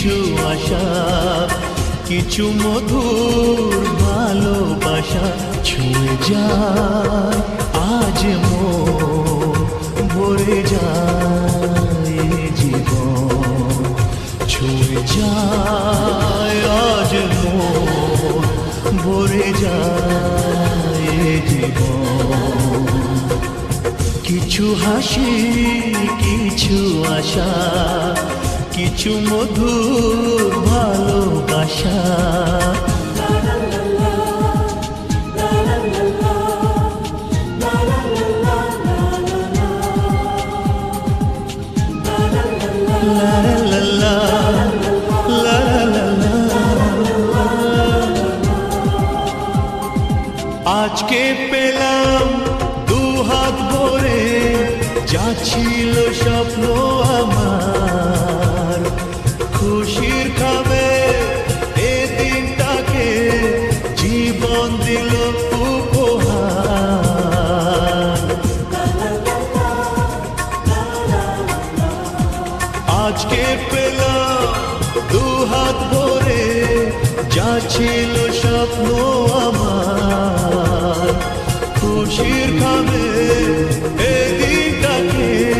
কিছু আশা, কিছু মধুর ভালোবাসা ছুঁয়ে যায়, আজ মো ভরে এ জীবন। ছুঁয়ে আজ মন ভরে জীবন। কিছু হাসি, কিছু আশা কিছু মধুর ভালোবাসা। আজকে পেলাম দু হাত ভরে যা ছিল স্বপ্ন আমার। ছিল স্বপ্ন আমার। খুশির খাবে এদিনটাকে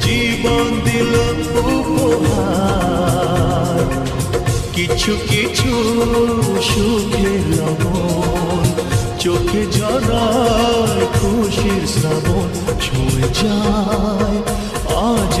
জীবন দিল উপহার। কিছু কিছু সুখে লবণ, চোখে জড়ায় খুশির শ্রাবণ ছুঁয়ে যায়। আজ